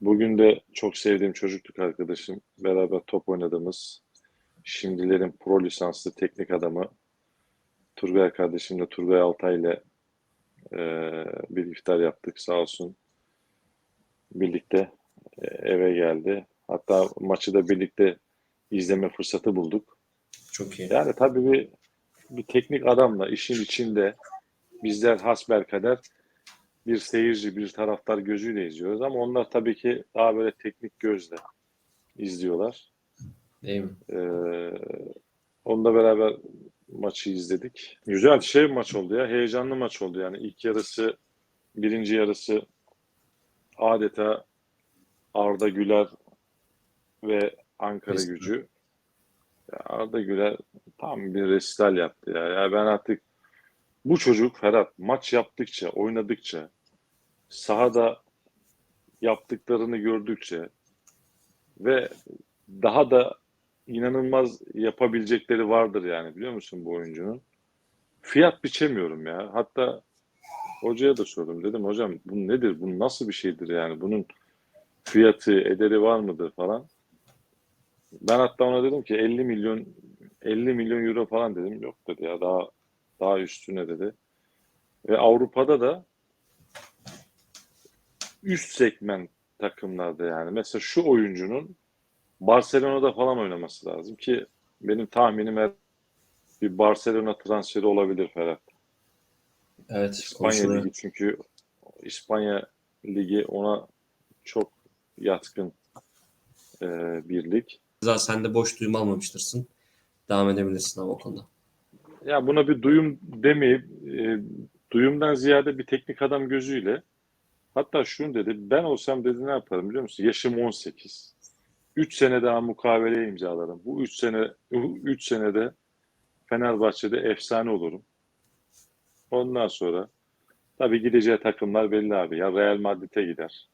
Bugün de çok sevdiğim çocukluk arkadaşım, beraber top oynadığımız, şimdilerin pro lisanslı teknik adamı Turgay kardeşimle Turgay Altay ile eee, bir iftar yaptık sağ olsun. Birlikte e, eve geldi. Hatta maçı da birlikte izleme fırsatı bulduk. Çok iyi. Yani tabii bir bir teknik adamla işin içinde bizler hasbelkader bir seyirci, bir taraftar gözüyle izliyoruz ama onlar tabii ki daha böyle teknik gözle izliyorlar. Değil mi? Ee, onunla beraber maçı izledik. Güzel şey bir maç oldu ya. Heyecanlı maç oldu yani. ilk yarısı, birinci yarısı adeta Arda Güler ve Ankara Resital. gücü. Ya Arda Güler tam bir resital yaptı ya. Ya ben artık bu çocuk Ferhat maç yaptıkça, oynadıkça, sahada yaptıklarını gördükçe ve daha da inanılmaz yapabilecekleri vardır yani biliyor musun bu oyuncunun? Fiyat biçemiyorum ya. Hatta hocaya da sordum. Dedim hocam bu nedir? Bu nasıl bir şeydir yani? Bunun fiyatı, ederi var mıdır falan. Ben hatta ona dedim ki 50 milyon 50 milyon euro falan dedim. Yok dedi ya daha daha üstüne dedi. Ve Avrupa'da da üst segment takımlarda yani. Mesela şu oyuncunun Barcelona'da falan oynaması lazım ki benim tahminim her bir Barcelona transferi olabilir Ferhat. Evet. İspanya konuşuluyor. Ligi çünkü İspanya Ligi ona çok yatkın e, bir lig. Zaten sen de boş duyum almamıştırsın. Devam edebilirsin ama o konuda. Ya buna bir duyum demeyip e, duyumdan ziyade bir teknik adam gözüyle hatta şunu dedi ben olsam dedi ne yaparım biliyor musun? Yaşım 18. 3 sene daha mukavele imzalarım. Bu 3 sene 3 senede Fenerbahçe'de efsane olurum. Ondan sonra tabii gideceği takımlar belli abi. Ya Real Madrid'e gider.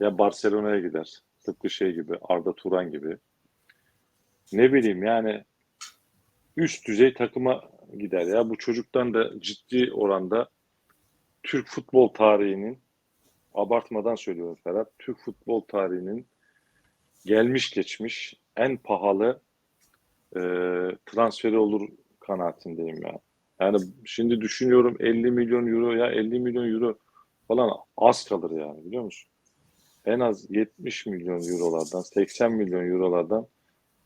Ya Barcelona'ya gider. Tıpkı şey gibi Arda Turan gibi. Ne bileyim yani üst düzey takıma gider ya. Bu çocuktan da ciddi oranda Türk futbol tarihinin abartmadan söylüyorum Ferhat. Türk futbol tarihinin gelmiş geçmiş en pahalı e, transferi olur kanaatindeyim ya. Yani şimdi düşünüyorum 50 milyon euro ya 50 milyon euro falan az kalır yani biliyor musun? En az 70 milyon eurolardan 80 milyon eurolardan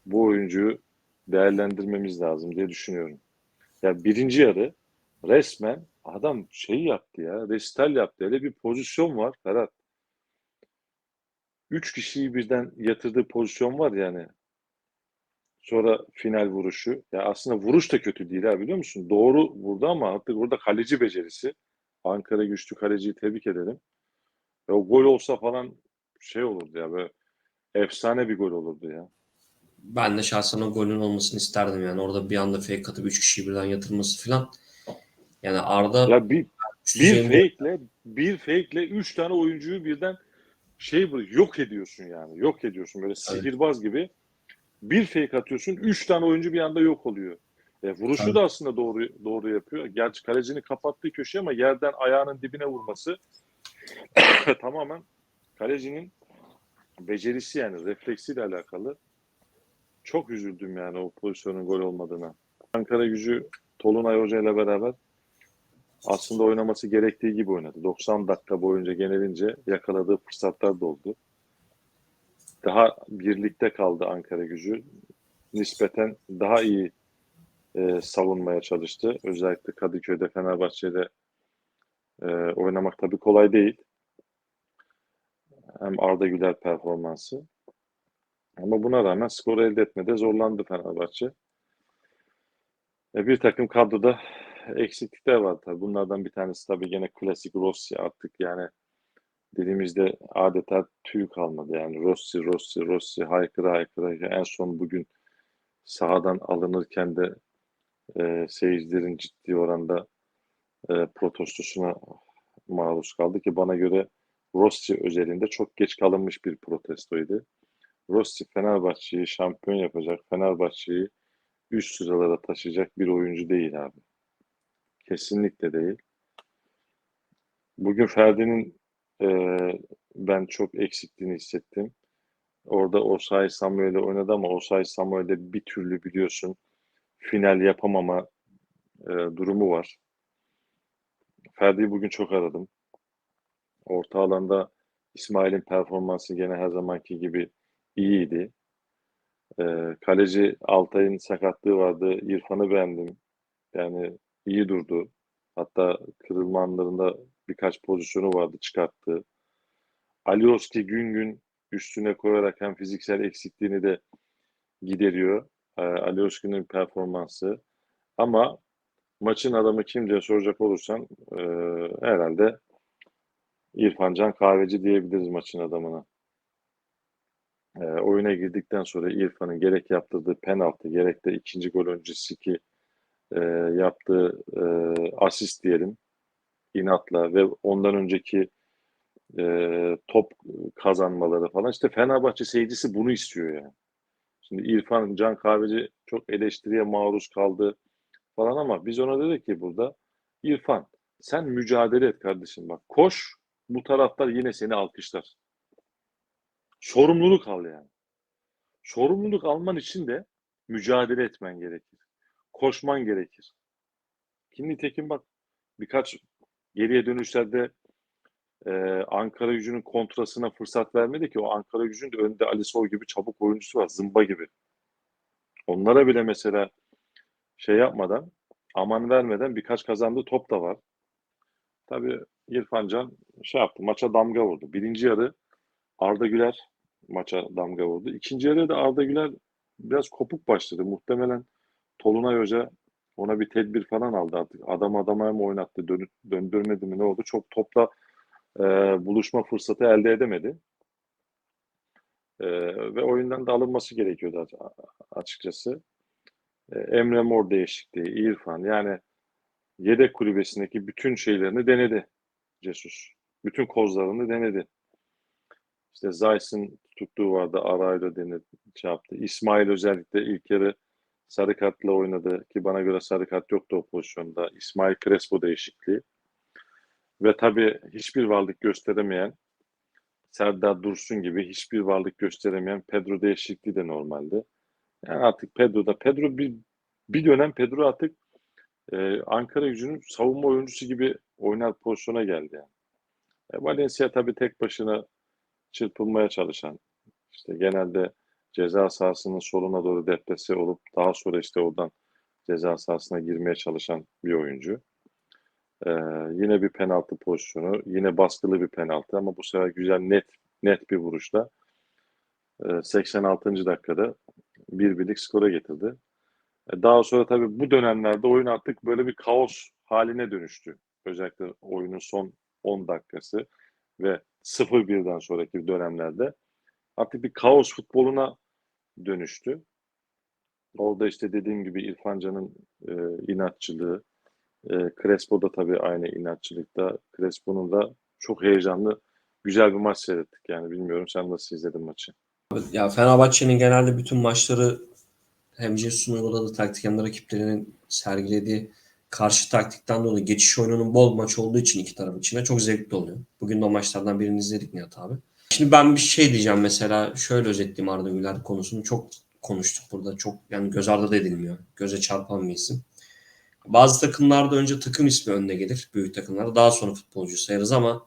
bu oyuncuyu değerlendirmemiz lazım diye düşünüyorum. Ya birinci yarı resmen adam şeyi yaptı ya, resital yaptı. Öyle bir pozisyon var Ferhat. Üç kişiyi birden yatırdığı pozisyon var yani. Sonra final vuruşu. Ya aslında vuruş da kötü değil ha biliyor musun? Doğru vurdu ama artık orada kaleci becerisi. Ankara güçlü kaleciyi tebrik edelim. Ya o gol olsa falan şey olurdu ya böyle efsane bir gol olurdu ya. Ben de şahsen o golün olmasını isterdim yani. Orada bir anda fake atıp 3 kişiyi birden yatırması falan. Yani Arda Ya bir Bir fake'le bir fake'le üç tane oyuncuyu birden şey yok ediyorsun yani. Yok ediyorsun böyle sihirbaz gibi. Bir fake atıyorsun, üç tane oyuncu bir anda yok oluyor. E, vuruşu Tabii. da aslında doğru doğru yapıyor. Gerçi kalecinin kapattığı köşe ama yerden ayağının dibine vurması tamamen kalecinin becerisi yani refleksiyle alakalı. Çok üzüldüm yani o pozisyonun gol olmadığına. Ankara gücü Tolunay Hoca ile beraber aslında oynaması gerektiği gibi oynadı. 90 dakika boyunca genelince yakaladığı fırsatlar da oldu. Daha birlikte kaldı Ankara gücü. Nispeten daha iyi e, savunmaya çalıştı. Özellikle Kadıköy'de, Fenerbahçe'de e, oynamak tabii kolay değil. Hem Arda Güler performansı. Ama buna rağmen skor elde etmede zorlandı Fenerbahçe. E, bir takım kadroda eksiklikler var tabii. Bunlardan bir tanesi tabii gene klasik Rossi artık yani dilimizde adeta tüy kalmadı. Yani Rossi, Rossi, Rossi haykıra haykıra en son bugün sahadan alınırken de e, seyircilerin ciddi oranda e, protestosuna maruz kaldı ki bana göre Rossi özelinde çok geç kalınmış bir protestoydu. Rossi Fenerbahçe'yi şampiyon yapacak, Fenerbahçe'yi üst sıralara taşıyacak bir oyuncu değil abi. Kesinlikle değil. Bugün Ferdi'nin e, ben çok eksikliğini hissettim. Orada Osay Samuel'le oynadı ama Osay Samuel'de bir türlü biliyorsun final yapamama e, durumu var. Ferdi'yi bugün çok aradım. Orta alanda İsmail'in performansı gene her zamanki gibi iyiydi. E, kaleci Altay'ın sakatlığı vardı. İrfan'ı beğendim. Yani iyi durdu. Hatta kırılma anlarında birkaç pozisyonu vardı çıkarttı. Alioski gün gün üstüne koyarak hem fiziksel eksikliğini de gideriyor. E, Alioski'nin performansı. Ama maçın adamı kim diye soracak olursan e, herhalde İrfan Can Kahveci diyebiliriz maçın adamına. E, oyuna girdikten sonra İrfan'ın gerek yaptırdığı penaltı gerek de ikinci gol öncesi ki e, yaptığı e, asist diyelim inatla ve ondan önceki e, top kazanmaları falan işte Fenerbahçe seyircisi bunu istiyor yani. Şimdi İrfan Can Kahveci çok eleştiriye maruz kaldı falan ama biz ona dedik ki burada İrfan sen mücadele et kardeşim bak koş bu taraftar yine seni alkışlar. Sorumluluk al yani. Sorumluluk alman için de mücadele etmen gerekir. Koşman gerekir. Ki nitekim bak birkaç geriye dönüşlerde e, Ankara gücünün kontrasına fırsat vermedi ki o Ankara gücünün de önünde Ali Soy gibi çabuk oyuncusu var. Zımba gibi. Onlara bile mesela şey yapmadan aman vermeden birkaç kazandığı top da var. Tabii İrfan Can şey yaptı maça damga vurdu. Birinci yarı Arda Güler maça damga vurdu. İkinci yarı da Arda Güler biraz kopuk başladı. Muhtemelen Tolunay Hoca ona bir tedbir falan aldı artık. Adam adama mı oynattı, dönüp, döndürmedi mi ne oldu? Çok topla e, buluşma fırsatı elde edemedi. E, ve oyundan da alınması gerekiyordu açıkçası. E, Emre Mor değişikliği, İrfan yani yedek kulübesindeki bütün şeylerini denedi Cesus. Bütün kozlarını denedi. İşte Zayt'ın tuttuğu vardı, Arayla denedi, şey yaptı. İsmail özellikle ilk yarı sarı kartla oynadı ki bana göre sarı kart yoktu o pozisyonda. İsmail Crespo değişikliği. Ve tabii hiçbir varlık gösteremeyen Serdar Dursun gibi hiçbir varlık gösteremeyen Pedro değişikliği de normaldi. Yani artık Pedro'da Pedro bir, bir dönem Pedro artık e, Ankara gücünün savunma oyuncusu gibi oynar pozisyona geldi yani. E, Valencia tabii tek başına çırpılmaya çalışan işte genelde ceza sahasının soluna doğru deplese olup daha sonra işte oradan ceza sahasına girmeye çalışan bir oyuncu. Ee, yine bir penaltı pozisyonu, yine baskılı bir penaltı ama bu sefer güzel net net bir vuruşla e, 86. dakikada bir birlik skora getirdi. E, daha sonra tabii bu dönemlerde oyun artık böyle bir kaos haline dönüştü. Özellikle oyunun son 10 dakikası ve 0-1'den sonraki dönemlerde artık bir kaos futboluna dönüştü. Orada işte dediğim gibi İrfan Can'ın e, inatçılığı, e, Crespo da tabii aynı inatçılıkta. Crespo'nun da çok heyecanlı, güzel bir maç seyrettik yani bilmiyorum sen nasıl izledin maçı? Ya Fenerbahçe'nin genelde bütün maçları hem Jesus'un uyguladığı taktik hem de rakiplerinin sergilediği karşı taktikten dolayı geçiş oyununun bol maç olduğu için iki taraf içinde çok zevkli oluyor. Bugün de o maçlardan birini izledik Nihat abi. Şimdi ben bir şey diyeceğim mesela şöyle özetleyeyim Arda Güler konusunu çok konuştuk burada çok yani göz ardı da edilmiyor. Göze çarpan bir isim. Bazı takımlarda önce takım ismi önüne gelir büyük takımlarda daha sonra futbolcu sayarız ama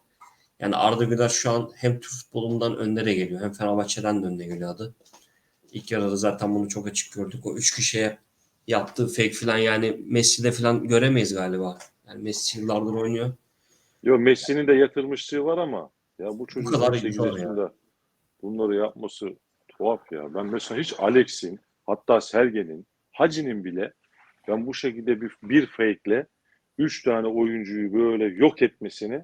yani Arda Güler şu an hem Türk futbolundan önlere geliyor hem Fenerbahçe'den de önüne geliyor adı. İlk yarıda zaten bunu çok açık gördük. O üç kişiye yaptığı fake falan yani Messi'de falan göremeyiz galiba. Yani Messi yıllardır oynuyor. Yo Messi'nin de yatırmışlığı var ama ya bu çocuğun kadar 18 zor ya. yaşında bunları yapması tuhaf ya. Ben mesela hiç Alex'in hatta Sergen'in Hacı'nin bile ben bu şekilde bir, bir fake'le 3 tane oyuncuyu böyle yok etmesini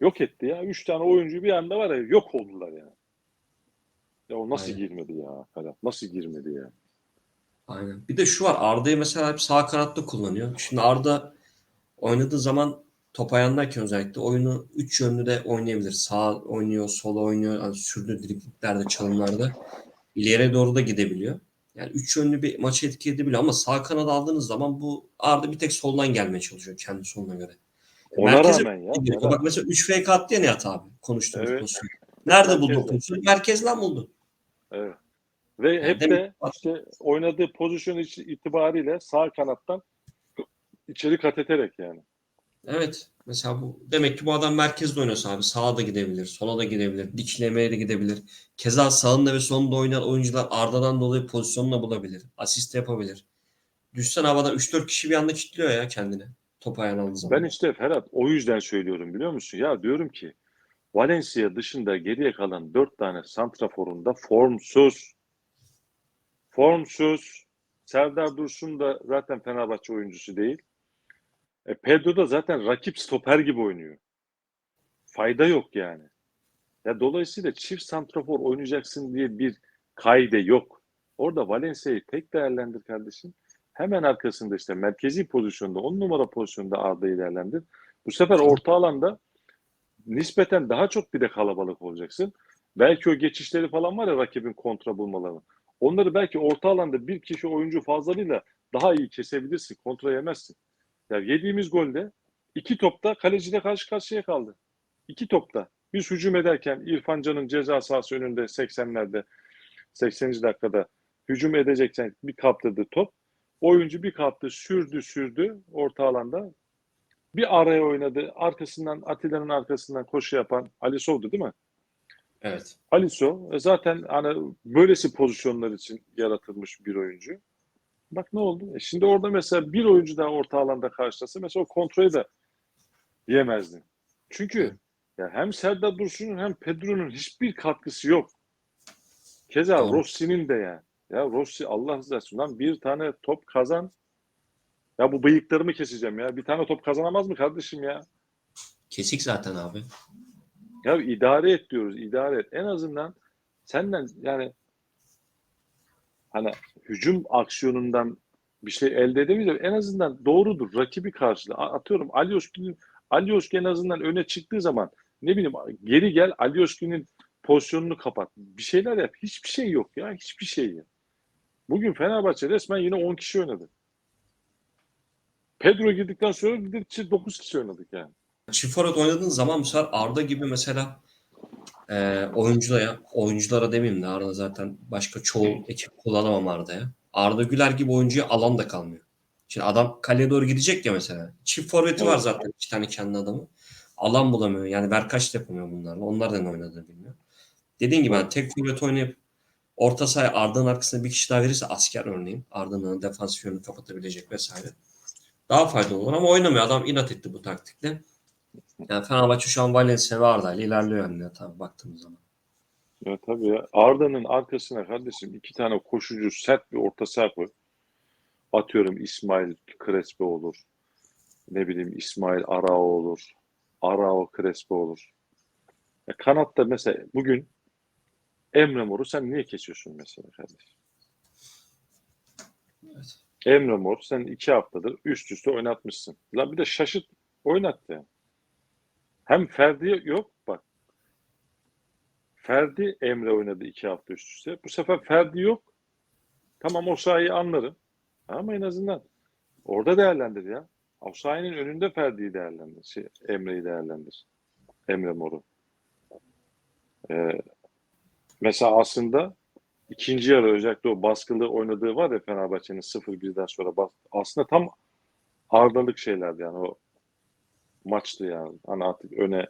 yok etti ya. 3 tane oyuncu bir anda var ya yok oldular ya. Ya o nasıl Aynen. girmedi ya Ferhat? Nasıl girmedi ya? Aynen. Bir de şu var Arda'yı mesela hep sağ kanatta kullanıyor. Şimdi Arda oynadığı zaman top ayağındayken özellikle oyunu üç yönlü de oynayabilir. Sağ oynuyor, sol oynuyor. Yani sürdüğü dripliklerde, çalımlarda ileriye doğru da gidebiliyor. Yani üç yönlü bir maçı etki edebiliyor ama sağ kanada aldığınız zaman bu Arda bir tek soldan gelmeye çalışıyor kendi soluna göre. Ona Merkeze rağmen ya. gidiyor. Bak mesela 3 fake attı ya Nihat abi konuştuğumuz Evet. pozisyon. Nerede buldu o pozisyonu? Merkezden buldu. Evet. Ve hep de işte oynadığı pozisyon itibariyle sağ kanattan içeri kat ederek yani. Evet. Mesela bu demek ki bu adam merkezde oynasa abi sağa da gidebilir, sola da gidebilir, diklemeye de gidebilir. Keza sağında ve solunda oynayan oyuncular Arda'dan dolayı pozisyonunu bulabilir. Asist yapabilir. Düşsen havada 3-4 kişi bir anda kilitliyor ya kendini. Top ayağına aldığı zaman. Ben işte Ferhat o yüzden söylüyorum biliyor musun? Ya diyorum ki Valencia dışında geriye kalan dört tane santraforunda formsuz. Formsuz. Serdar Dursun da zaten Fenerbahçe oyuncusu değil. E, Pedro da zaten rakip stoper gibi oynuyor. Fayda yok yani. Ya dolayısıyla çift santrafor oynayacaksın diye bir kaide yok. Orada Valencia'yı tek değerlendir kardeşim. Hemen arkasında işte merkezi pozisyonda, on numara pozisyonda Arda'yı değerlendir. Bu sefer orta alanda nispeten daha çok bir de kalabalık olacaksın. Belki o geçişleri falan var ya rakibin kontra bulmaları. Onları belki orta alanda bir kişi oyuncu fazlalığıyla daha iyi kesebilirsin. Kontra yemezsin. Ya yediğimiz golde iki topta kaleciyle karşı karşıya kaldı. İki topta. Biz hücum ederken İrfan Can'ın ceza sahası önünde 80'lerde 80. dakikada hücum edecekken bir kaptırdı top. Oyuncu bir kaptı sürdü sürdü orta alanda. Bir araya oynadı. Arkasından Atilla'nın arkasından koşu yapan Ali Sov'du değil mi? Evet. Alisson e, zaten hani böylesi pozisyonlar için yaratılmış bir oyuncu. Bak ne oldu? E şimdi orada mesela bir oyuncu daha orta alanda karşılasa mesela o kontrolü de yemezdin. Çünkü ya hem Serdar Dursun'un hem Pedro'nun hiçbir katkısı yok. Keza Doğru. Rossi'nin de yani. Ya Rossi Allah rızası lan bir tane top kazan. Ya bu bıyıklarımı keseceğim ya. Bir tane top kazanamaz mı kardeşim ya? Kesik zaten abi. Ya idare et diyoruz, idare et. En azından senden yani hani hücum aksiyonundan bir şey elde edemeyiz. En azından doğrudur. Rakibi karşıla. Atıyorum Alioski'nin Alioski en azından öne çıktığı zaman ne bileyim geri gel Alioski'nin pozisyonunu kapat. Bir şeyler yap. Hiçbir şey yok ya. Hiçbir şey yok. Bugün Fenerbahçe resmen yine 10 kişi oynadı. Pedro girdikten sonra gidip 9 kişi oynadık yani. Çift forvet oynadığın zaman bu sefer Arda gibi mesela e, oyunculara, oyunculara demeyeyim de Arda zaten başka çoğu ekip kullanamam Arda'ya. Arda Güler gibi oyuncuya alan da kalmıyor. Şimdi adam kaleye doğru gidecek ya mesela. Çift forveti var zaten iki tane kendi adamı. Alan bulamıyor. Yani Berkaç da yapamıyor bunlarla. Onlar da ne oynadığını bilmiyor. Dediğin gibi yani tek forvet oynayıp orta sahaya Arda'nın arkasına bir kişi daha verirse asker örneğin Arda'nın defans yönünü kapatabilecek vesaire. Daha faydalı olur ama oynamıyor. Adam inat etti bu taktikle. Yani Fenerbahçe şu an Valencia ve Arda ile ilerliyor yani tabii baktığımız zaman. Ya tabii ya. Arda'nın arkasına kardeşim iki tane koşucu sert bir orta saha koy. Atıyorum İsmail Crespo olur. Ne bileyim İsmail Arao olur. Arao Crespo olur. Ya kanatta mesela bugün Emre Mor'u sen niye kesiyorsun mesela kardeşim? Evet. Emre Mor sen iki haftadır üst üste oynatmışsın. Lan bir de şaşırt oynat ya. Hem Ferdi yok bak. Ferdi Emre oynadı iki hafta üst üste. Bu sefer Ferdi yok. Tamam o anlarım. Ama en azından orada değerlendir ya. O önünde Ferdi'yi değerlendir. Şey, Emre'yi değerlendir. Emre Mor'u. Ee, mesela aslında ikinci yarı özellikle o baskılı oynadığı var ya Fenerbahçe'nin 0-1'den sonra bas- aslında tam ardalık şeylerdi yani o maçtı yani. Hani artık öne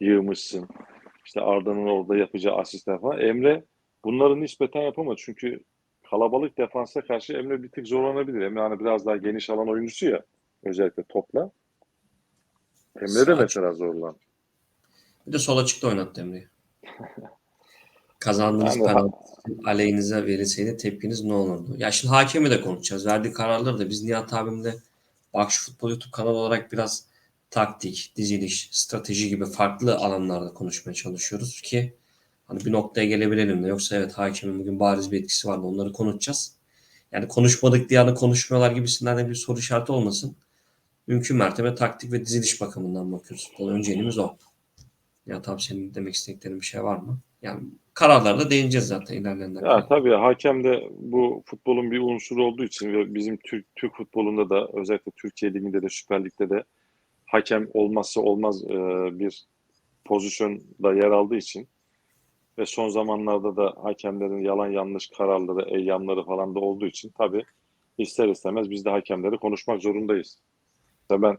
yığmışsın. İşte Arda'nın orada yapacağı asistler falan. Emre bunları nispeten yapamadı. Çünkü kalabalık defansa karşı Emre bir tık zorlanabilir. Emre hani biraz daha geniş alan oyuncusu ya. Özellikle topla. Emre de Sağ mesela zorlandı. Bir de sol açıkta oynattı Emre'yi. Kazandığınız Yani- penaltı aleyhinize verilseydi tepkiniz ne olurdu? Ya şimdi hakemi de konuşacağız. Verdiği kararları da biz Nihat abimle Bak şu Futbol YouTube kanalı olarak biraz taktik, diziliş, strateji gibi farklı alanlarda konuşmaya çalışıyoruz ki hani bir noktaya gelebilelim de yoksa evet hakemin bugün bariz bir etkisi vardı onları konuşacağız. Yani konuşmadık diye hani konuşmuyorlar gibisinden de bir soru işareti olmasın. Mümkün mertebe taktik ve diziliş bakımından bakıyoruz. Futbol önceliğimiz o. Ya tabii senin demek istediklerin bir şey var mı? Yani kararlarda değineceğiz zaten ilerleyen Ya dakikalarda. tabii hakem de bu futbolun bir unsuru olduğu için ve bizim Türk, Türk futbolunda da özellikle Türkiye Ligi'nde de Süper Lig'de de hakem olmazsa olmaz e, bir pozisyonda yer aldığı için ve son zamanlarda da hakemlerin yalan yanlış kararları, eyyamları falan da olduğu için tabii ister istemez biz de hakemleri konuşmak zorundayız. Mesela ben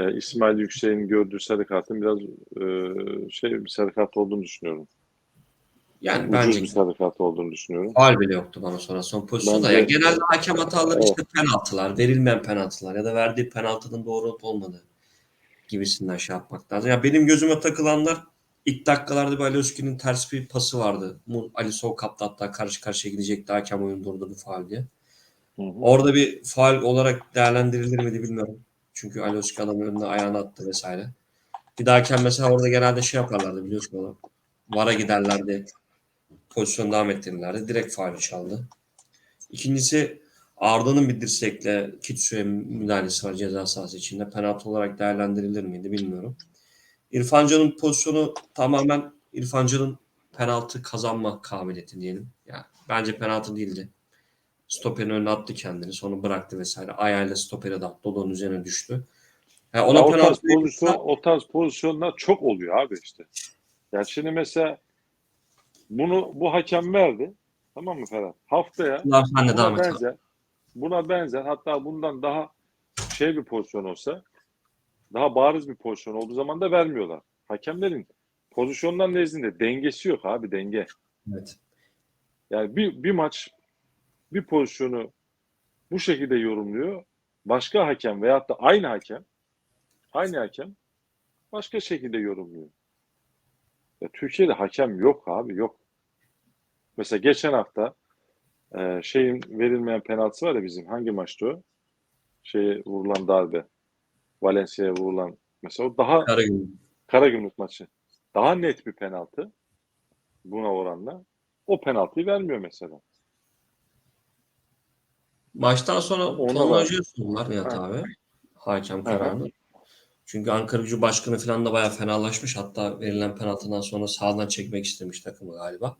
e, İsmail Yüksek'in gördüğü sarı kartın biraz e, şey bir sarı kart olduğunu düşünüyorum. Yani Ucuz bence bir sarı kart olduğunu düşünüyorum. faul bile yoktu bana sonra son pozisyonda. Bence- Ya genelde hakem hataları Evet. işte penaltılar, verilmeyen penaltılar ya da verdiği penaltının doğru olup olmadığı gibisinden şey yapmak lazım. Ya benim gözüme takılanlar ilk dakikalarda bir Alioski'nin ters bir pası vardı. Ali sol kapta hatta karşı karşıya gidecekti hakem oyun durdurdu faul diye. Hı hı. Orada bir faul olarak değerlendirilir miydi bilmiyorum. Çünkü Alioski adamın önüne ayağını attı vesaire. Bir daha hakem mesela orada genelde şey yaparlardı biliyorsun onu. VAR'a giderlerdi. Pozisyonu devam ettirirlerdi. Direkt faul çaldı. İkincisi Arda'nın bir dirsekle Kitsu'ya müdahalesi var ceza sahası içinde. Penaltı olarak değerlendirilir miydi bilmiyorum. İrfan Can'ın pozisyonu tamamen İrfan Can'ın penaltı kazanma kabiliyeti diyelim. Yani bence penaltı değildi. Stoperin önüne attı kendini. Sonra bıraktı vesaire. Ayağıyla stopere de attı. O da onun üzerine düştü. Yani ona Ya o tarz pozisyon, o tarz pozisyonlar çok oluyor abi işte. Ya şimdi mesela bunu bu hakem verdi. Tamam mı Ferhat? Haftaya benzer, buna benzer hatta bundan daha şey bir pozisyon olsa daha bariz bir pozisyon olduğu zaman da vermiyorlar. Hakemlerin pozisyonlar nezdinde dengesi yok abi denge. Evet. Yani bir, bir maç bir pozisyonu bu şekilde yorumluyor. Başka hakem veyahut da aynı hakem aynı hakem başka şekilde yorumluyor. Ya Türkiye'de hakem yok abi yok. Mesela geçen hafta şeyin verilmeyen penaltısı var ya bizim hangi maçtı o? Şeye vurulan darbe. Valencia'ya vurulan mesela o daha Karagümrük. Karagümrük maçı. Daha net bir penaltı buna oranla. O penaltıyı vermiyor mesela. Maçtan sonra Tolga. Hoca'ya sordular Nihat Ha. abi. Hakem kararını. Çünkü Ankara Gücü Başkanı falan da bayağı fenalaşmış. Hatta verilen penaltıdan sonra sağdan çekmek istemiş takımı galiba.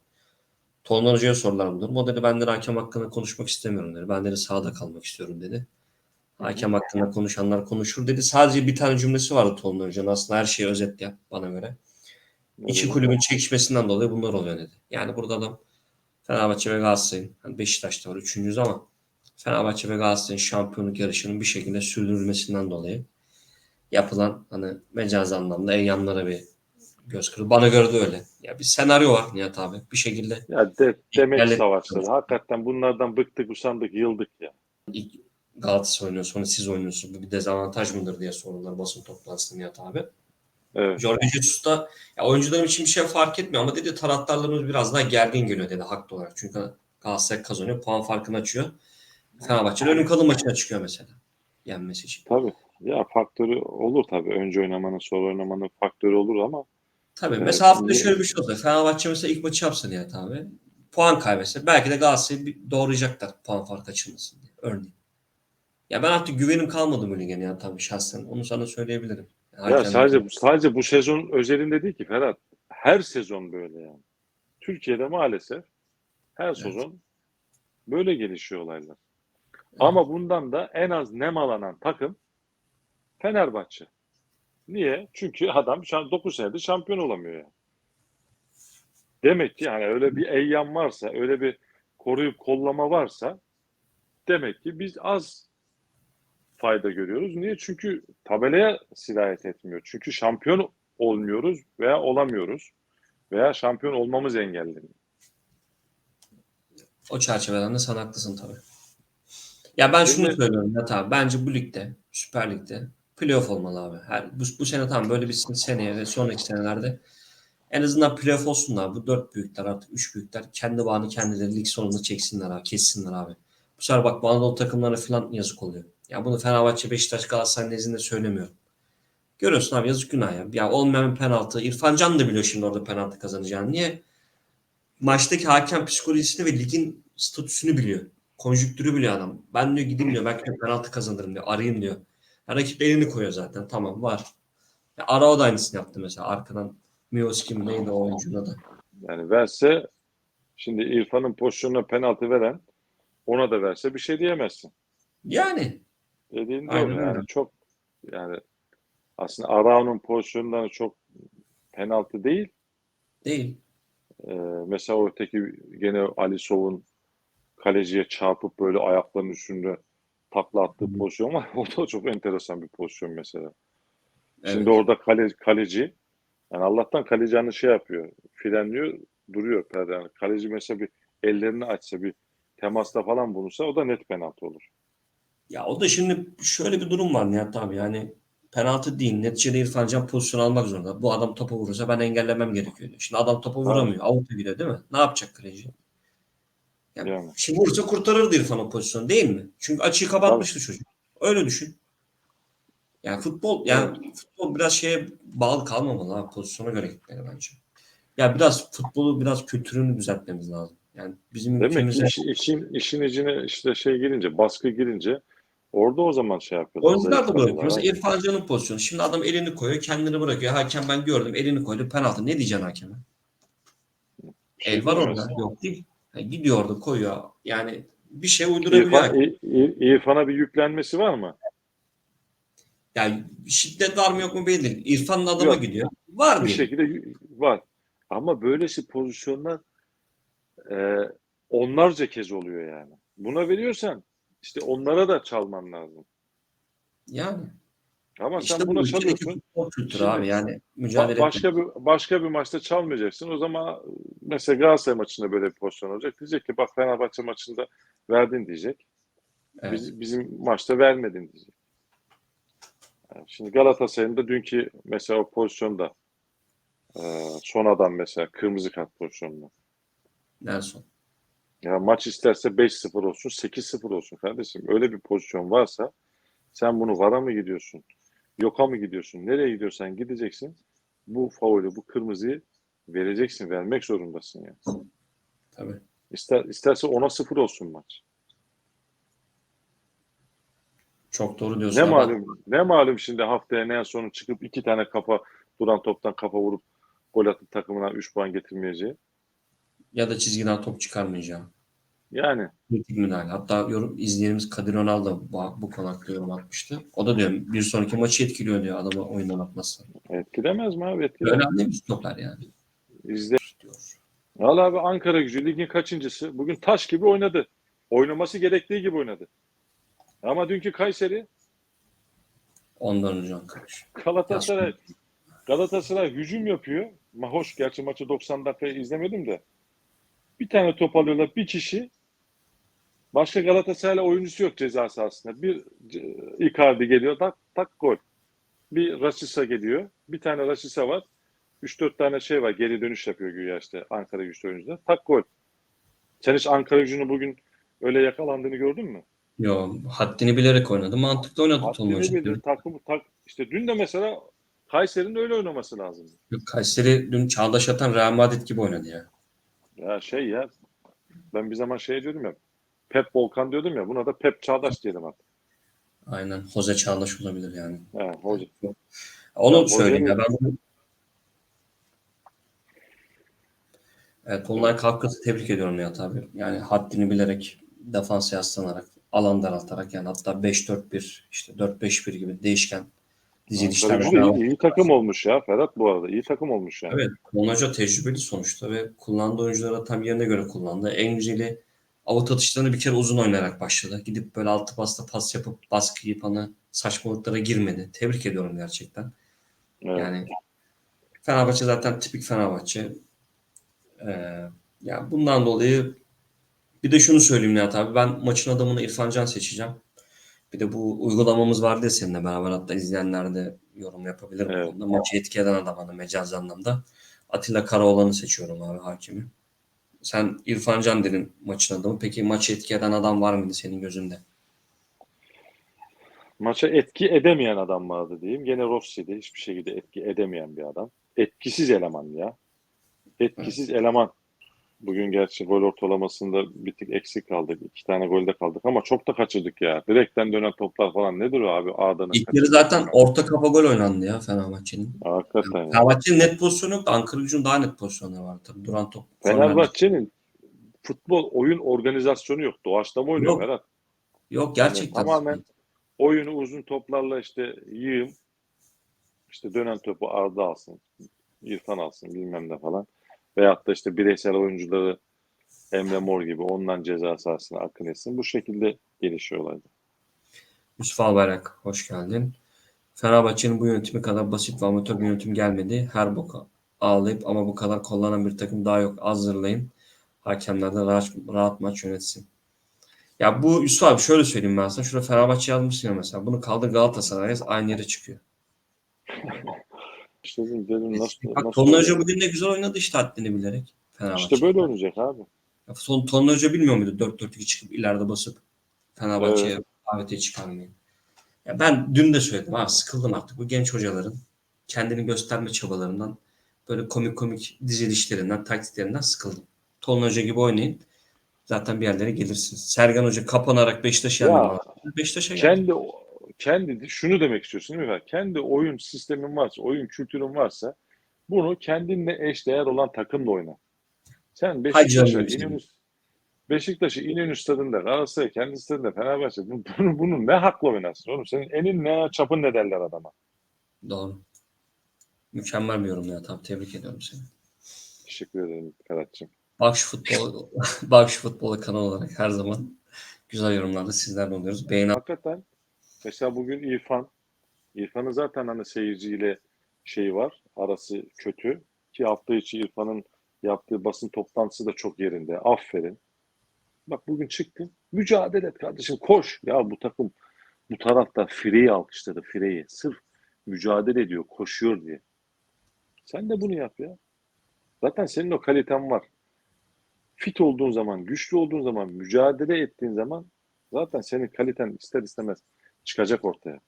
Tolga Hoca'ya sorular bu durum. O dedi ben de hakem hakkında konuşmak istemiyorum dedi. Ben dedi sahada kalmak istiyorum dedi. Hakem hakkında konuşanlar konuşur dedi. Sadece bir tane cümlesi vardı Tolga Hoca'nın. Aslında her şeyi özetle bana göre. İki kulübün çekişmesinden dolayı bunlar oluyor dedi. Yani burada adam Fenerbahçe ve Galatasaray'ın hani Beşiktaş'ta var üçüncüyüz ama Fenerbahçe ve Galatasaray'ın şampiyonluk yarışının bir şekilde sürdürülmesinden dolayı yapılan hani mecaz anlamda eyyamlara bir göz kırpı. Bana göre de öyle. Ya bir senaryo var Nihat abi. Bir şekilde Ya de, demek İlklerle- savaşları. Hakikaten bunlardan bıktık, usandık, yıldık ya. ilk Galatasaray oynuyor sonra siz oynuyorsunuz. Bu bir dezavantaj mıdır diye sordular basın toplantısında Nihat abi. Evet. Jorge Jesus da ya oyuncularım için bir şey fark etmiyor ama dedi taraftarlarımız biraz daha gergin geliyor dedi haklı olarak. Çünkü Galatasaray kazanıyor. Puan farkını açıyor. Fenerbahçe'nin önün kalın maçına çıkıyor mesela. Yenmesi için. Tabii. Ya faktörü olur tabii. Önce oynamanın, sonra oynamanın faktörü olur ama Tabii. Evet, mesela haftada şöyle bir şey olsa. Fenerbahçe mesela ilk maçı yapsa Nihat abi. Puan kaybetse belki de Galatasaray'ı doğrayacaklar puan farkı açılmasın diye. Örneğin. Ya ben artık güvenim kalmadı bu lige Nihat abi şahsen. Onu sana söyleyebilirim. ya Hakem- sadece sadece bu sezon özelinde değil ki Ferhat. Her sezon böyle yani. Türkiye'de maalesef her sezon böyle gelişiyor olaylar. Ama bundan da en az nemalanan takım Fenerbahçe. Niye? Çünkü adam şu an 9 senedir şampiyon olamıyor yani. Demek ki yani öyle bir eyyam varsa, öyle bir koruyup kollama varsa demek ki biz az fayda görüyoruz. Niye? Çünkü tabelaya sirayet etmiyor. Çünkü şampiyon olmuyoruz veya olamıyoruz veya şampiyon olmamız engelleniyor. O çerçeveden de sen haklısın tabii. Ya ben şunu Şimdi- söylüyorum Nihat abi. Bence bu ligde, Süper Lig'de playoff olmalı abi. Her, bu, bu sene tamam böyle bir seneye ve sonraki senelerde en azından playoff olsunlar. Bu dört büyükler artık üç büyükler kendi bağını kendileri lig sonunda çeksinler abi. Kessinler abi. Bu sefer bak Anadolu takımlarına falan yazık oluyor. Ya bunu Fenerbahçe, Beşiktaş, Galatasaray nezdinde söylemiyorum. Görüyorsun abi yazık günah ya. Ya olmayan penaltı. İrfan Can da biliyor şimdi orada penaltı kazanacağını. Niye? Maçtaki hakem psikolojisini ve ligin statüsünü biliyor. Konjüktürü biliyor adam. Ben diyor gideyim diyor. Belki penaltı kazanırım diyor. Arayayım diyor. Rakip elini koyuyor zaten. Tamam var. Ya Arao da aynısını yaptı mesela. Arkadan Mioski mi neydi o oyuncunun adı? Yani verse şimdi İrfan'ın pozisyonuna penaltı veren ona da verse bir şey diyemezsin. Yani. Dediğin Aynen doğru öyle. yani çok yani aslında Arao'nun pozisyonundan çok penaltı değil. Değil. Ee, mesela öteki gene Ali Sov'un kaleciye çarpıp böyle ayaklarının üstünde takla attığı pozisyon var. O da çok enteresan bir pozisyon mesela. Evet. Şimdi orada kale, kaleci yani Allah'tan kaleci hani şey yapıyor. Frenliyor, duruyor. Yani kaleci mesela bir ellerini açsa bir temasta falan bulunsa o da net penaltı olur. Ya o da şimdi şöyle bir durum var Nihat abi yani penaltı değil. Neticede İrfan Can pozisyon almak zorunda. Bu adam topa vurursa ben engellemem gerekiyor. diyor. Şimdi adam topa vuramıyor. Avuta gidiyor değil mi? Ne yapacak kaleci? Yani, Yani. Şimdi vursa kurtarırdı İrfan o pozisyonu değil mi? Çünkü açıyı kapatmıştı çocuk. Öyle düşün. Yani futbol yani futbol biraz şeye bağlı kalmamalı ha pozisyona göre gitmeli bence. Ya biraz futbolu biraz kültürünü düzeltmemiz lazım. Yani bizim Demek ülkemize iş- işin, işin içine işte şey girince, baskı girince orada o zaman şey yapıyorlar. Oyuncular da zayıflıyorlar. Mesela İrfan Can'ın pozisyonu. Şimdi adam elini koyuyor, kendini bırakıyor. Hakem ben gördüm, elini koydu, penaltı. Ne diyeceksin hakeme? Şey El var orada. Yok değil. Yani gidiyor orada koyuyor. Yani bir şey uydurabiliyor. İrfan, hakem. İ- İ- İrfan'a bir yüklenmesi var mı? Yani şiddet var mı yok mu belli değil. İrfan'ın adama Yok. gidiyor. Var Bir diye. şekilde var. Ama böylesi pozisyonlar e, onlarca kez oluyor yani. Buna veriyorsan işte onlara da çalman lazım. Yani. Ama İşte sen bu buna çalıyorsun. Şimdi abi. Yani mücadele başka bir başka bir maçta çalmayacaksın. O zaman mesela Galatasaray maçında böyle bir pozisyon olacak. Diyecek ki bak Fenerbahçe maçında verdin diyecek. Evet. Biz, bizim maçta vermedin diyecek. Yani şimdi Galatasaray'ın da dünkü mesela o pozisyonda e, son adam mesela kırmızı kart pozisyonunda. Nelson. Ya maç isterse 5-0 olsun, 8-0 olsun kardeşim. Öyle bir pozisyon varsa sen bunu vara mı gidiyorsun? Yoka mı gidiyorsun? Nereye gidiyorsan gideceksin. Bu faulü, bu kırmızıyı vereceksin, vermek zorundasın yani. Tabii. İster, isterse 10'a 0 olsun maç. Çok doğru diyorsun. Ne ama malum, ne malum şimdi haftaya ne sonu çıkıp iki tane kafa duran toptan kafa vurup gol atıp takımına 3 puan getirmeyeceği. Ya da çizgiden top çıkarmayacağım. Yani Kritik müdahale. Hatta yorum, izleyenimiz Kadir Önal da bu, bu konu hakkında yorum atmıştı. O da diyor bir sonraki maçı etkiliyor diyor adamı oyundan atması. etkilemez mi abi? Etkilemez. Önemli bir stoplar yani. İzle. Diyor. Valla abi Ankara gücü ligin kaçıncısı? Bugün taş gibi oynadı. Oynaması gerektiği gibi oynadı. Ama dünkü Kayseri Ondan önce arkadaş. Galatasaray Galatasaray hücum yapıyor. Ma hoş gerçi maçı 90 dakikayı izlemedim de. Bir tane top alıyorlar bir kişi. Başka Galatasaray'la oyuncusu yok ceza sahasında. Bir c- Icardi geliyor tak tak gol. Bir Rashica geliyor. Bir tane Rashica var. 3-4 tane şey var. Geri dönüş yapıyor güya işte Ankara güçlü oyuncular. Tak gol. Sen hiç Ankara gücünü bugün öyle yakalandığını gördün mü? Yo, haddini bilerek oynadı. Mantıklı oynadı Haddini bilir, takım, tak, işte dün de mesela Kayseri'nin öyle oynaması lazım. Yok, Kayseri dün Çağdaş Atan Real Madrid gibi oynadı ya. Ya şey ya ben bir zaman şey diyordum ya Pep Volkan diyordum ya buna da Pep Çağdaş diyelim artık. Aynen. Jose Çağdaş olabilir yani. He, hoca. Onu Ya, söyleyeyim ya. Ben Evet, Tolunay Kafkas'ı tebrik ediyorum Nihat abi. Yani haddini bilerek defansa yaslanarak, alan daraltarak yani hatta 5-4-1 işte 4-5-1 gibi değişken de devam- iyi, iyi takım olmuş ya Ferhat bu arada. iyi takım olmuş yani. Evet, Hoca tecrübeli sonuçta ve kullandığı oyuncuları tam yerine göre kullandı. En güzeli avut atışlarını bir kere uzun oynayarak başladı. Gidip böyle altı pasta pas yapıp baskı yiyip hani saçmalıklara girmedi. Tebrik ediyorum gerçekten. Evet. Yani Fenerbahçe zaten tipik Fenerbahçe. Ee, ya bundan dolayı bir de şunu söyleyeyim Nihat abi. Ben maçın adamını İrfan Can seçeceğim. Bir de bu uygulamamız vardı ya seninle beraber hatta izleyenler de yorum yapabilir Evet. Maçı etki eden adam hani mecazi anlamda. Atilla Karaoğlan'ı seçiyorum abi hakimi. Sen İrfan Can dedin maçın adamı. Peki maçı etki eden adam var mıydı senin gözünde? Maça etki edemeyen adam vardı diyeyim. Gene Rossi'de hiçbir şekilde etki edemeyen bir adam. Etkisiz eleman ya. Etkisiz eleman. Bugün gerçi gol ortalamasında bir tık eksik kaldık. İki tane golde kaldık ama çok da kaçırdık ya. Direkten dönen toplar falan nedir o abi? A'danın İlk yarı zaten orta kafa gol oynandı ya Fenerbahçe'nin. Hakikaten ya. Fenerbahçe'nin net pozisyonu yoktu. Ankara gücünün daha net pozisyonları vardı. Tabii. Duran top. Fenerbahçe'nin futbol oyun organizasyonu yok. Doğaçlama oynuyor Yok. Ferhat. Yok gerçekten. Yani tamamen oyunu uzun toplarla işte yığım işte dönen topu Arda alsın, İrfan alsın bilmem ne falan. Veyahut da işte bireysel oyuncuları Emre Mor gibi ondan ceza sahasına akın etsin. Bu şekilde gelişiyor olaylar. Yusuf Albayrak hoş geldin. Fenerbahçe'nin bu yönetimi kadar basit ve amatör bir yönetim gelmedi. Her boka ağlayıp ama bu kadar kollanan bir takım daha yok. Hazırlayın. Hakemler de rahat, rahat maç yönetsin. Ya bu Yusuf abi şöyle söyleyeyim ben sana. Şurada Fenerbahçe yazmışsın ya mesela. Bunu kaldır Galatasaray yaz aynı yere çıkıyor. İşte dedim, dedim nasıl, Bak nasıl Tolunay Hoca bugün de güzel oynadı işte haddini bilerek. Fenerbahçe. İşte böyle oynayacak abi. Ya Son Tolunay Hoca bilmiyor muydu 4-4-2 çıkıp ileride basıp Fenerbahçe'ye davetiye çıkarmayı. Ya ben dün de söyledim abi sıkıldım artık bu genç hocaların kendini gösterme çabalarından böyle komik komik dizilişlerinden, taktiklerinden sıkıldım. Tolunay Hoca gibi oynayın. Zaten bir yerlere gelirsiniz. Sergen Hoca kapanarak Beşiktaş'a lazım. Beşiktaş'a geldi. Kendi kendi şunu demek istiyorsun değil mi? Kendi oyun sistemin varsa, oyun kültürün varsa bunu kendinle eşdeğer olan takımla oyna. Sen Beşiktaş'a. İnönü Beşiktaş'ı İnönü stadında, Galatasaray kendi stadında, Fenerbahçe bunu, bunu, ne hakla oynarsın oğlum? Senin enin ne, çapın ne derler adama? Doğru. Mükemmel bir yorum ya. Tabii tebrik ediyorum seni. Teşekkür ederim Karatçığım. Bak şu futbol, bak şu futbola kanal olarak her zaman güzel yorumlarda sizlerle oluyoruz. Beğeni Hakikaten mesela bugün İrfan, İrfan'ın zaten hani seyirciyle şey var, arası kötü. Ki hafta içi İrfan'ın yaptığı basın toplantısı da çok yerinde. Aferin. Bak bugün çıktın. Mücadele et kardeşim. Koş. Ya bu takım bu tarafta Fire'yi alkışladı. Fire'yi. Sırf mücadele ediyor. Koşuyor diye. Sen de bunu yap ya. Zaten senin o kaliten var. Fit olduğun zaman, güçlü olduğun zaman, mücadele ettiğin zaman zaten senin kaliten ister istemez çıkacak ortaya.